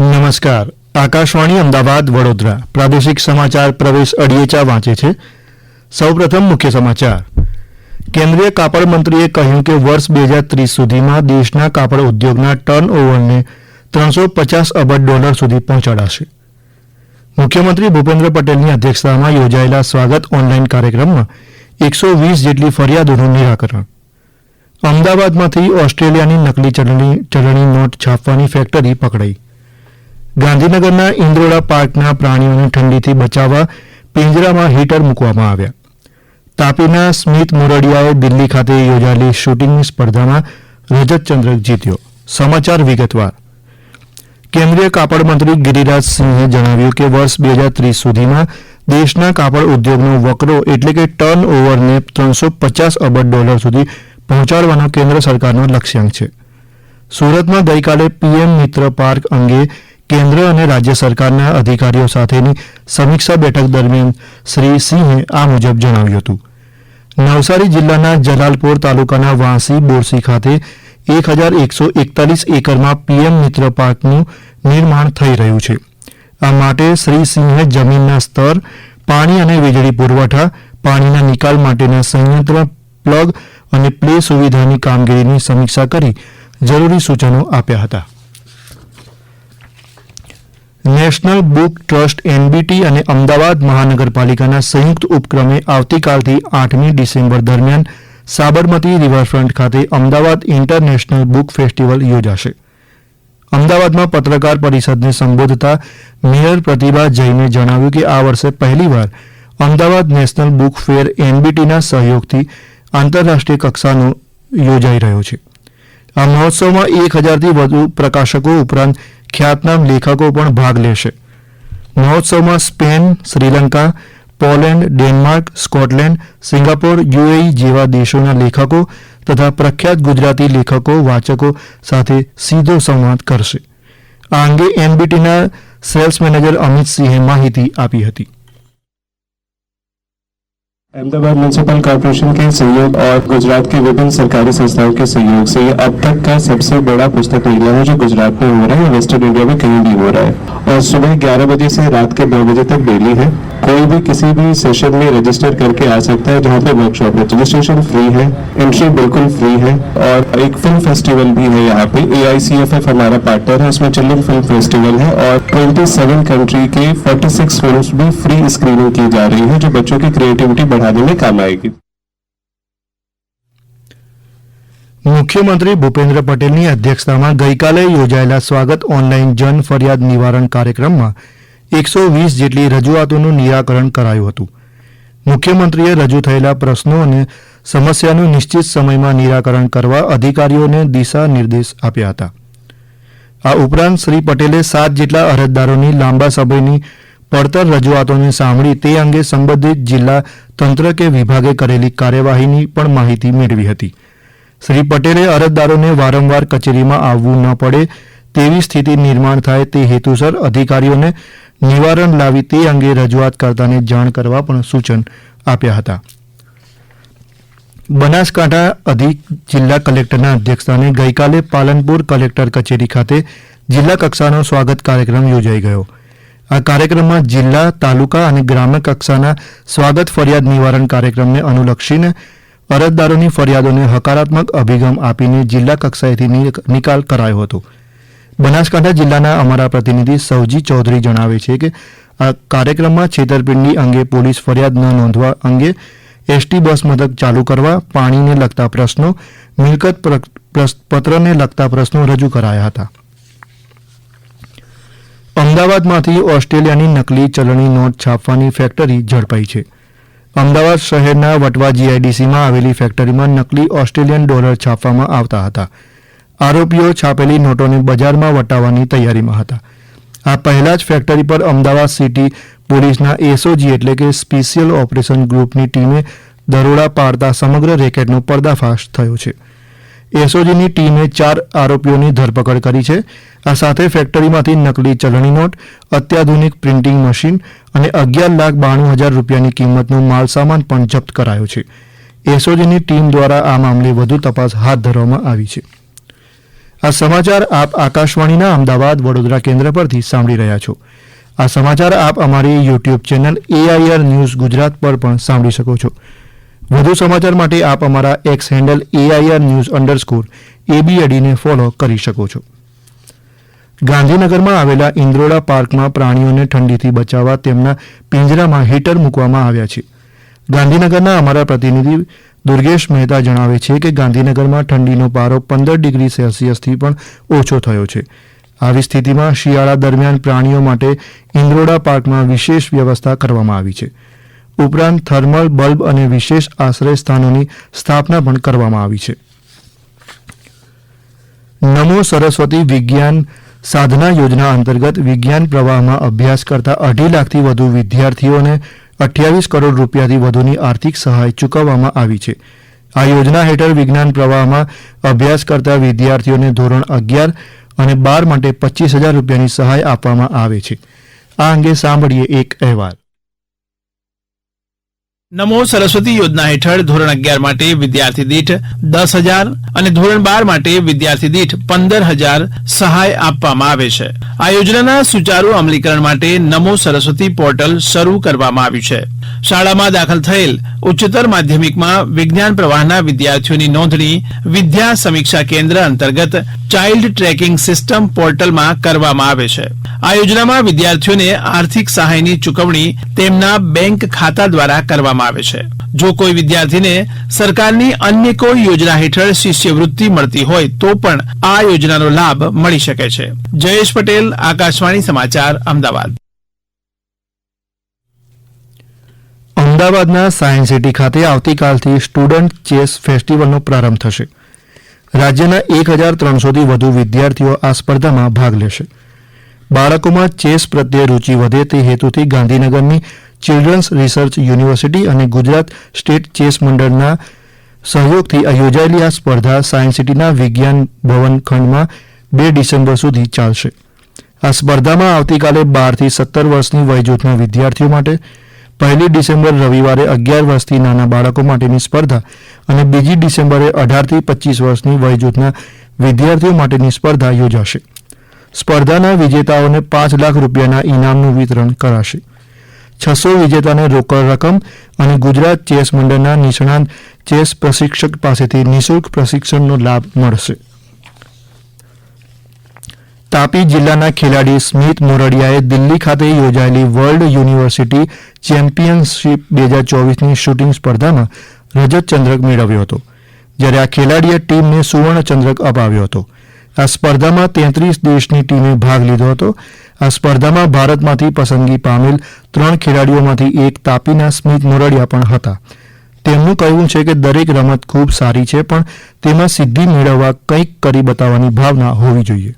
નમસ્કાર. આકાશવાણી અમદાવાદ, વડોદરા. પ્રાદેશિક સમાચાર પ્રવેશ અડિયેચા વાંચે છે. સૌપ્રથમ મુખ્ય સમાચાર. કેન્દ્રીય કાપડ મંત્રીએ કહ્યું કે વર્ષ બે હજાર ત્રીસ સુધીમાં દેશના કાપડ ઉદ્યોગના ટર્ન ઓવરને ત્રણસો પચાસ અબજ ડોલર સુધી પહોંચાડાશે. મુખ્યમંત્રી ભૂપેન્દ્ર પટેલની અધ્યક્ષતામાં યોજાયેલા સ્વાગત ઓનલાઈન કાર્યક્રમમાં એકસો વીસ જેટલી ફરિયાદોનું નિરાકરણ. અમદાવાદમાંથી ઓસ્ટ્રેલિયાની નકલી ચલણી ચલણી નોટ છાપવાની ફેક્ટરી પકડાઈ. ગાંધીનગરના ઇન્દ્રોડા પાર્કના પ્રાણીઓને ઠંડીથી બચાવવા પિંજરામાં હીટર મૂકવામાં આવ્યા. તાપીના સ્મિત મોરડિયાએ દિલ્હી ખાતે યોજાયેલી શૂટિંગની સ્પર્ધામાં રજત ચંદ્રક જીત્યો. સમાચાર વિગતવાર. કેન્દ્રીય કાપડ મંત્રી ગિરિરાજસિંહે જણાવ્યું કે વર્ષ બે હજાર ત્રીસ સુધીમાં દેશના કાપડ ઉદ્યોગનો વકરો એટલે કે ટર્ન ઓવરને ત્રણસો પચાસ અબજ ડોલર સુધી પહોંચાડવાનો કેન્દ્ર સરકારનો લક્ષ્યાંક છે. સુરતમાં ગઈકાલે પીએમ મિત્ર પાર્ક અંગે કેન્દ્ર અને રાજ્ય સરકારના અધિકારીઓ સાથેની સમીક્ષા બેઠક દરમિયાન શ્રી સિંહે આ મુજબ જણાવ્યું હતું. નવસારી જિલ્લાના જલાલપોર તાલુકાના વાંસી, બોરસી ખાતે એક હજાર એકસો એકતાલીસ એકરમાં પીએમ મિત્ર પાર્કનું નિર્માણ થઈ રહ્યું છે. આ માટે શ્રી સિંહે જમીનના સ્તર, પાણી અને વીજળી પુરવઠા, પાણીના નિકાલ માટેના સંયંત્ર, પ્લગ અને પ્લે સુવિધાની કામગીરીની સમીક્ષા કરી જરૂરી સૂચનો આપ્યા હતા. નેશનલ બુક ટ્રસ્ટ એનબીટી અને અમદાવાદ મહાનગરપાલિકાના સંયુક્ત ઉપક્રમે આવતીકાલથી આઠમી ડિસેમ્બર દરમિયાન સાબરમતી રિવરફ્રન્ટ ખાતે અમદાવાદ ઇન્ટરનેશનલ બુક ફેસ્ટિવલ યોજાશે. અમદાવાદમાં પત્રકાર પરિષદને સંબોધતા મેયર પ્રતિભા જૈને જણાવ્યું કે આ વર્ષે પહેલીવાર અમદાવાદ નેશનલ બુક ફેર એનબીટીના સહયોગથી આંતરરાષ્ટ્રીય કક્ષાનો યોજાઈ રહ્યો છે. આ મહોત્સવમાં એક હજારથી વધુ પ્રકાશકો ઉપરાંત ખ્યાતનામ લેખકો પણ ભાગ લેશે. મહોત્સવમાં Spain, Sri Lanka, Poland, Denmark, Scotland, Singapore, UAE જેવા દેશોના લેખકો તથા પ્રખ્યાત ગુજરાતી લેખકો, વાચકો સાથે સીધો સંવાદ કરશે. આ અંગે એનબીટીના સેલ્સ મેનેજર અમિત સિંહે માહિતી આપી હતી. अहमदाबाद म्यूनसिपल कॉरपोरेशन के सहयोग और गुजरात के विभिन्न सरकारी संस्थाओं के सहयोग से अब तक का सबसे बड़ा पुस्तक मेला है जो गुजरात में हो रहा है, या वेस्टर्न इंडिया में कहीं भी हो रहा है। और सुबह 11 बजे से रात के दो बजे तक डेली है। कोई भी किसी भी सेशन में रजिस्टर करके आ सकता है जहाँ पे वर्कशॉप है रजिस्ट्रेशन फ्री है एंट्री बिल्कुल फ्री है और एक फिल्म फेस्टिवल भी है यहाँ पे ए हमारा पार्टनर है उसमें चिल्ड्रन फिल्म फेस्टिवल है और 27 कंट्री के 46 फिल्म्स भी फ्री स्क्रीनिंग की जा रही है जो बच्चों की क्रिएटिविटी बढ़ाने में काम आएगी મુખ્યમંત્રી ભૂપેન્દ્ર પટેલની અધ્યક્ષતામાં ગઈકાલે યોજાયેલા સ્વાગત ઓનલાઈન જન ફરિયાદ નિવારણ કાર્યક્રમમાં એકસો વીસ જેટલી રજૂઆતોનું નિરાકરણ કરાયું હતું. મુખ્યમંત્રીએ રજૂ થયેલા પ્રશ્નો અને સમસ્યાનું નિશ્ચિત સમયમાં નિરાકરણ કરવા અધિકારીઓને દિશા નિર્દેશ આપ્યા હતા. આ ઉપરાંત શ્રી પટેલે સાત જેટલા અરજદારોની લાંબા સમયની પડતર રજૂઆતોને સાંભળી તે અંગે સંબંધિત જિલ્લા તંત્ર કે વિભાગે કરેલી કાર્યવાહીની પણ માહિતી મેળવી હતી. શ્રી પટેલે અરજદારોને વારંવાર કચેરીમાં આવવું ન પડે તેવી સ્થિતિ નિર્માણ થાય તે હેતુસર અધિકારીઓને નિવારણ લાવી તે અંગે રજૂઆત કરતાને જાણ કરવા પણ સૂચન આપ્યા હતા. બનાસકાંઠા અધિક જિલ્લા કલેક્ટરના અધ્યક્ષસ્થાને ગઈકાલે પાલનપુર કલેક્ટર કચેરી ખાતે જિલ્લા કક્ષાનો સ્વાગત કાર્યક્રમ યોજાઈ ગયો. આ કાર્યક્રમમાં જિલ્લા, તાલુકા અને ગ્રામ્ય કક્ષાના સ્વાગત ફરિયાદ નિવારણ કાર્યક્રમને અનુલક્ષીને અરજદારોની ફરિયાદોને હકારાત્મક અભિગમ આપીને જિલ્લા કક્ષાએથી નિકાલ કરાયો હતો. બનાસકાંઠા જિલ્લાના અમારા પ્રતિનિધિ સૌજી ચૌધરી જણાવે છે કે આ કાર્યક્રમમાં છેતરપિંડી અંગે પોલીસ ફરિયાદ ન નોંધવા અંગે એસટી બસ મથક ચાલુ કરવા પાણીને લગતા પ્રશ્નો, મિલકત પત્રને લગતા પ્રશ્નો રજૂ કરાયા હતા. અમદાવાદમાંથી ઓસ્ટ્રેલિયાની નકલી ચલણી નોટ છાપવાની ફેક્ટરી ઝડપાઈ છે. અમદાવાદ શહેરના વટવા જીઆઈડીસીમાં આવેલી ફેક્ટરીમાં નકલી ઓસ્ટ્રેલિયન ડોલર છાપવામાં આવતા હતા. આરોપીઓ છાપેલી નોટોને બજારમાં વટાવવાની તૈયારીમાં હતા. આ પહેલા જ ફેક્ટરી પર અમદાવાદ સિટી પોલીસના એસઓજી એટલે કે સ્પેશિયલ ઓપરેશન ગ્રુપની ટીમે દરોડા પાડતા સમગ્ર રેકેટનો પર્દાફાશ થયો છે. એસઓજીની ટીમે ચાર આરોપીઓની ધરપકડ કરી છે. આ સાથે ફેક્ટરીમાંથી નકલી ચલણી નોટ, અત્યાધુનિક પ્રિન્ટિંગ મશીન અને અગિયાર લાખ બાણું હજાર રૂપિયાની કિંમતનો માલસામાન પણ જપ્ત કરાયો છે. એસઓજીની ટીમ દ્વારા આ મામલે વધુ તપાસ હાથ ધરવામાં આવી છે. આ સમાચાર આપ આકાશવાણીના અમદાવાદ વડોદરા કેન્દ્ર પરથી સાંભળી રહ્યા છો. આ સમાચાર આપ અમારી YouTube channel AIR news Gujarat પર પણ સાંભળી શકો છો. વધુ સમાચાર માટે આપ અમારા X handle AIR news underscore એબીએડીને follow કરી શકો છો. ગાંધીનગરમાં આવેલા ઇન્દ્રોડા પાર્કમાં પ્રાણીઓને ઠંડીથી બચાવવા તેમના પિંજરામાં હીટર મૂકવામાં આવ્યા છે. ગાંધીનગરના અમારા પ્રતિનિધિ દુર્ગેશ મહેતા જણાવે છે કે ગાંધીનગરમાં ઠંડીનો પારો પંદર ડિગ્રી સેલ્સિયસથી પણ ઓછો થયો છે. આવી સ્થિતિમાં શિયાળા દરમિયાન પ્રાણીઓ માટે ઇન્દ્રોડા પાર્કમાં વિશેષ વ્યવસ્થા કરવામાં આવી છે. ઉપરાંત થર્મલ બલ્બ અને વિશેષ આશ્રય સ્થાનોની સ્થાપના પણ કરવામાં આવી છે. નમો સરસ્વતી વિજ્ઞાન સાધના યોજના અંતર્ગત વિજ્ઞાન પ્રવાહમાં અભ્યાસ કરતા અઢી લાખથી વધુ વિદ્યાર્થીઓને અઠ્યાવીસ કરોડ રૂપિયાથી વધુની આર્થિક સહાય ચૂકવવામાં આવી છે. આ યોજના હેઠળ વિજ્ઞાન પ્રવાહમાં અભ્યાસ કરતા વિદ્યાર્થીઓને ધોરણ અગિયાર અને બાર માટે પચીસ હજાર રૂપિયાની સહાય આપવામાં આવે છે. આ અંગે સાંભળીએ એક અહેવાલ. નમો સરસ્વતી યોજના હેઠળ ધોરણ અગિયાર માટે વિદ્યાર્થી દીઠ દસ હજાર અને ધોરણ બાર માટે વિદ્યાર્થી દીઠ પંદર હજાર સહાય આપવામાં આવે છે. આ યોજનાના સુચારુ અમલીકરણ માટે નમો સરસ્વતી પોર્ટલ શરૂ કરવામાં આવ્યું છે. શાળામાં દાખલ થયેલ ઉચ્ચતર માધ્યમિકમાં વિજ્ઞાન પ્રવાહના વિદ્યાર્થીઓની નોંધણી વિદ્યા સમીક્ષા કેન્દ્ર અંતર્ગત ચાઇલ્ડ ટ્રેકિંગ સિસ્ટમ પોર્ટલમાં કરવામાં આવે છે. આ યોજનામાં વિદ્યાર્થીઓને આર્થિક સહાયની ચૂકવણી તેમના બેંક ખાતા દ્વારા કરવામાં આવે છે. જો કોઈ વિદ્યાર્થીને સરકારની અન્ય કોઈ યોજના હેઠળ શિષ્યવૃત્તિ મળતી હોય, તો પણ આ યોજનાનો લાભ મળી શકે છે. જયેશ પટેલ, આકાશવાણી સમાચાર, અમદાવાદ. અમદાવાદના સાયન્સ સિટી ખાતે આવતીકાલથી સ્ટુડન્ટ ચેસ ફેસ્ટિવલનો પ્રારંભ થશે. રાજ્યના એક હજાર ત્રણસોથી વધુ વિદ્યાર્થીઓ આ સ્પર્ધામાં ભાગ લેશે. બાળકોમાં ચેસ પ્રત્યે રૂચિ વધે તે હેતુથી ગાંધીનગરની ચિલ્ડ્રન્સ રિસર્ચ યુનિવર્સિટી અને ગુજરાત સ્ટેટ ચેસ મંડળના સહયોગથી યોજાયેલી આ સ્પર્ધા સાયન્સ સિટીના વિજ્ઞાન ભવન ખંડમાં બે ડિસેમ્બર સુધી ચાલશે. આ સ્પર્ધામાં આવતીકાલે બારથી સત્તર વર્ષની વયજૂથના વિદ્યાર્થીઓ માટે પહેલી ડિસેમ્બર રવિવારે અગિયાર વર્ષથી નાના બાળકો માટેની સ્પર્ધા અને બીજી ડિસેમ્બરે અઢારથી પચીસ વર્ષની વયજૂથના વિદ્યાર્થીઓ માટેની સ્પર્ધા યોજાશે. સ્પર્ધાના વિજેતાઓને પાંચ લાખ રૂપિયાના ઇનામનું વિતરણ કરાશે. છસો વિજેતાને રોકડ રકમ અને ગુજરાત ચેસ મંડળના નિષ્ણાંત ચેસ પ્રશિક્ષક પાસેથી નિઃશુલ્ક પ્રશિક્ષણનો લાભ મળશે. તાપી જિલ્લાના ખેલાડી સ્મિત મોરડિયાએ દિલ્હી ખાતે યોજાયેલી વર્લ્ડ યુનિવર્સિટી ચેમ્પિયનશિપ બે હજાર ચોવીસની શૂટિંગ સ્પર્ધામાં રજત ચંદ્રક મેળવ્યો હતો. જ્યારે આ ખેલાડીએ ટીમને સુવર્ણ ચંદ્રક અપાવ્યો હતો. આ સ્પર્ધામાં તેત્રીસ દેશની ટીમે ભાગ લીધો હતો. આ સ્પર્ધામાં ભારતમાંથી પસંદગી પામેલ ત્રણ ખેલાડીઓમાંથી એક તાપીના સ્મિત મોરડિયા પણ હતા. તેમનું કહેવું છે કે દરેક રમત ખૂબ સારી છે, પણ તેમાં સિદ્ધિ મેળવવા કંઈક કરી બતાવવાની ભાવના હોવી જોઈએ.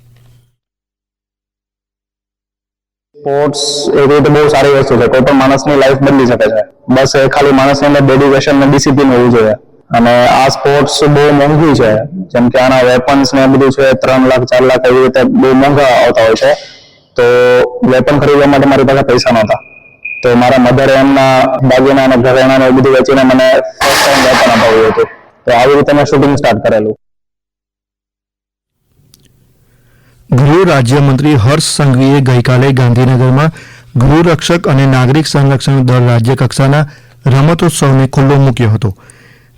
સ્પોર્ટ્સ એવી રીતે બહુ સારી વસ્તુ છે. કોઈ પણ માણસની લાઈફ બદલી શકે છે. બસ એ ખાલી માણસની અંદર ડેડિકેશન અને ડિસિપ્લિન હોવું જોઈએ. અને આ સ્પોર્ટ્સ બહુ મોંઘી છે. જેમ કે આના વેપન્સ ને બધું છે, ત્રણ લાખ, ચાર લાખ એવી રીતે બહુ મોંઘા આવતા હોય છે. તો વેપન ખરીદવા માટે મારી પાસે પૈસા નહોતા. તો મારા મધરે એમના દાગીના અને ઘરેણા ને બધું વેચીને મને ફર્સ્ટ ટાઈમ વેપન અપાવ્યું હતું. તો આવી રીતે મેં શૂટિંગ સ્ટાર્ટ કરેલું. ગૃહ રાજ્યમંત્રી હર્ષ સંઘવીએ ગઈકાલે ગાંધીનગરમાં ગૃહરક્ષક અને નાગરિક સંરક્ષણ દળ રાજ્ય કક્ષાના રમતોત્સવને ખુલ્લો મૂક્યો હતો.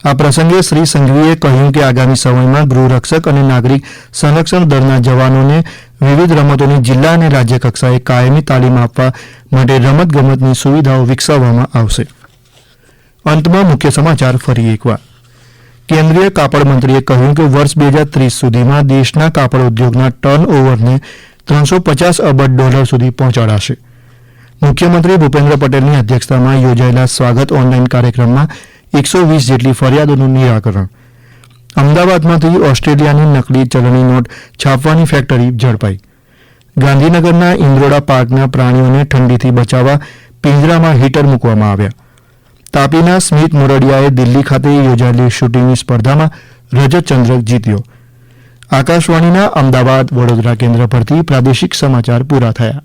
આ પ્રસંગે શ્રી સંઘવીએ કહ્યું કે આગામી સમયમાં ગૃહરક્ષક અને નાગરિક સંરક્ષણ દળના જવાનોને વિવિધ રમતોની જિલ્લા અને રાજ્ય કક્ષાએ કાયમી તાલીમ આપવા માટે રમતગમતની સુવિધાઓ વિકસાવવામાં આવશે. અંતમાં મુખ્ય સમાચાર ફરી એકવાર. કેન્દ્રીય કાપડ મંત્રીએ કહ્યું કે વર્ષ બે હજાર ત્રીસ સુધીમાં દેશના કાપડ ઉદ્યોગના ટર્ન ઓવરને ત્રણસો પચાસ અબજ ડોલર સુધી પહોંચાડાશે. મુખ્યમંત્રી ભૂપેન્દ્ર પટેલની અધ્યક્ષતામાં યોજાયેલા સ્વાગત ઓનલાઈન કાર્યક્રમમાં એકસો વીસ જેટલી ફરિયાદોનું નિરાકરણ. અમદાવાદમાંથી ઓસ્ટ્રેલિયાની નકલી ચલણી નોટ છાપવાની ફેક્ટરી ઝડપાઈ. ગાંધીનગરના ઇન્દ્રોડા પાર્કના પ્રાણીઓને ઠંડીથી બચાવવા પિંજરામાં હીટર મૂકવામાં આવ્યા. તાપીના સ્મિત મોરડિયાએ દિલ્હી ખાતે યોજાયેલી શૂટિંગની સ્પર્ધામાં રજત ચંદ્રક જીત્યો. આકાશવાણીના અમદાવાદ વડોદરા કેન્દ્ર પરથી પ્રાદેશિક સમાચાર પૂરા થયા.